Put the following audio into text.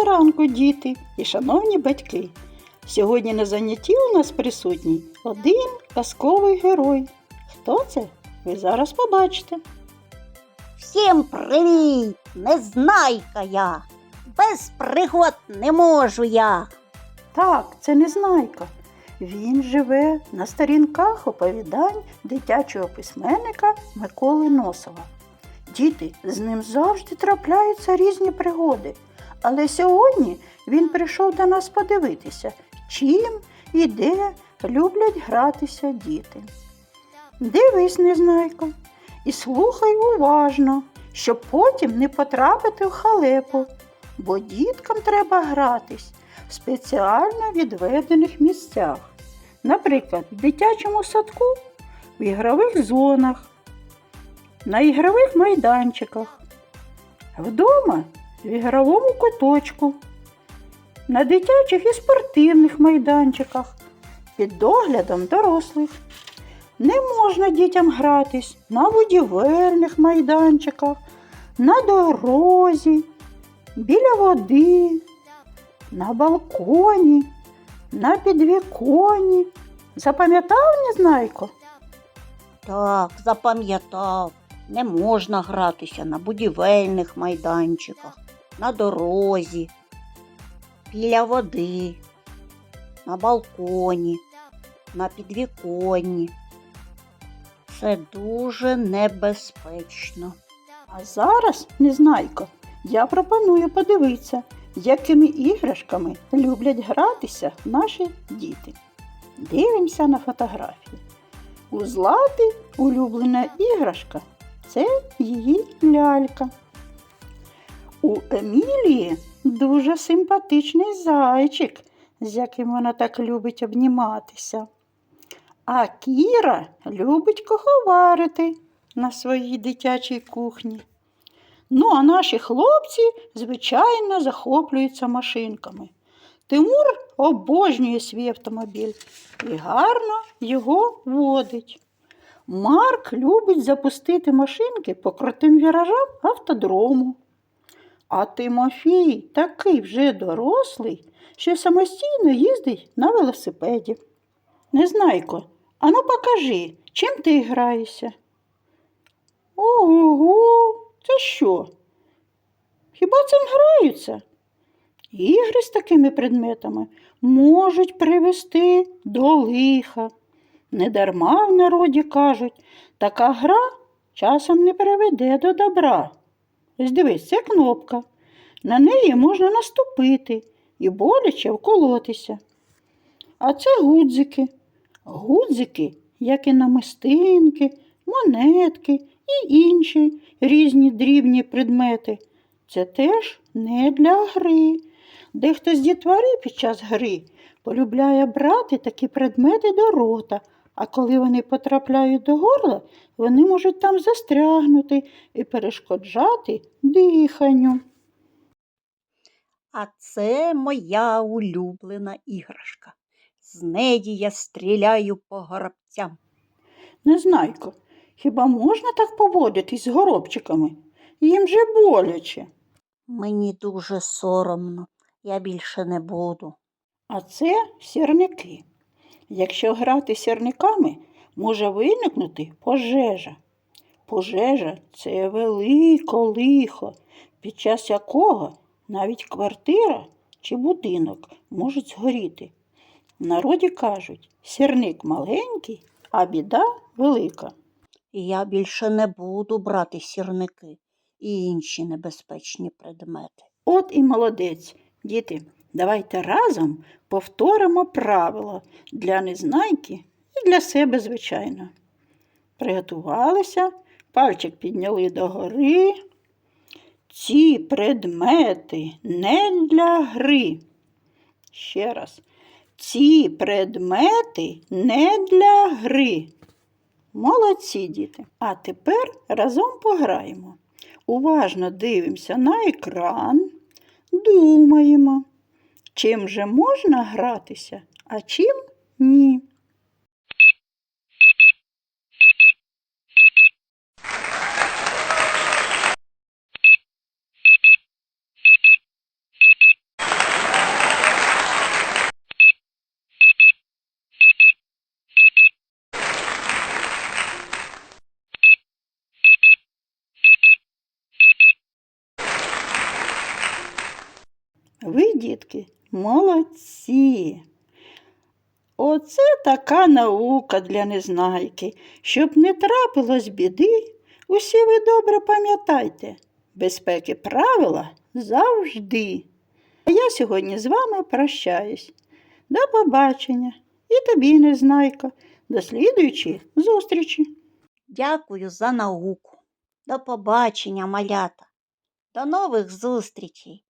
Доброго ранку, діти і шановні батьки. Сьогодні на занятті у нас присутній один казковий герой. Хто це? Ви зараз побачите. Всім привіт! Незнайка я. Без пригод не можу я. Так, це Незнайка. Він живе на сторінках оповідань дитячого письменника Миколи Носова. Діти, з ним завжди трапляються різні пригоди. Але сьогодні він прийшов до нас подивитися, чим і де люблять гратися діти. Дивись, Незнайко, і слухай уважно, щоб потім не потрапити в халепу, бо діткам треба гратись в спеціально відведених місцях. Наприклад, в дитячому садку, в ігрових зонах, на ігрових майданчиках, вдома в ігровому куточку, на дитячих і спортивних майданчиках, під доглядом дорослих. Не можна дітям гратись на будівельних майданчиках, на дорозі, біля води, на балконі, на підвіконні. Запам'ятав, Незнайко? Так, запам'ятав. Не можна гратися на будівельних майданчиках, на дорозі, біля води, на балконі, на підвіконні. Це дуже небезпечно. А зараз, Незнайко, я пропоную подивитися, якими іграшками люблять гратися наші діти. Дивимося на фотографії. У Злати улюблена іграшка це її лялька. У Емілії дуже симпатичний зайчик, з яким вона так любить обніматися. А Кіра любить куховарити на своїй дитячій кухні. Ну, а наші хлопці, звичайно, захоплюються машинками. Тимур обожнює свій автомобіль і гарно його водить. Марк любить запустити машинки по крутим віражам автодрому. А Тимофій такий вже дорослий, що самостійно їздить на велосипеді. Незнайко, ану покажи, чим ти граєшся? Ого, це що? Хіба цим граються? Ігри з такими предметами можуть привести до лиха. Недарма в народі кажуть, така гра часом не приведе до добра. Ось дивись, це кнопка. На неї можна наступити і боляче вколотися. А це гудзики. Гудзики, як і намистинки, монетки і інші різні дрібні предмети. Це теж не для гри. Дехто з дітвори під час гри полюбляє брати такі предмети до рота, а коли вони потрапляють до горла, вони можуть там застрягнути і перешкоджати диханню. А це моя улюблена іграшка. З неї я стріляю по горобцям. Незнайко, хіба можна так поводитись з горобчиками? Їм же боляче. Мені дуже соромно, я більше не буду. А це сірники. Якщо грати сірниками, може виникнути пожежа. Пожежа це велике лихо, під час якого навіть квартира чи будинок можуть згоріти. В народі кажуть, сірник маленький, а біда велика. Я більше не буду брати сірники і інші небезпечні предмети. От і молодець, діти, давайте разом повторимо правила для незнайки і для себе, звичайно. Приготувалися, пальчик підняли догори. Ці предмети не для гри. Ще раз. Ці предмети не для гри. Молодці діти. А тепер разом пограємо. Уважно дивимося на екран, думаємо, Чим же можна гратися, а чим ні. Ви, дітки, Молодці. Оце така наука для незнайки. Щоб не трапилось біди, усі ви добре пам'ятайте. Безпеки правила завжди. А я сьогодні з вами прощаюсь. До побачення. І тобі, незнайко. До слідуючої зустрічі. Дякую за науку. До побачення, малята. До нових зустрічей.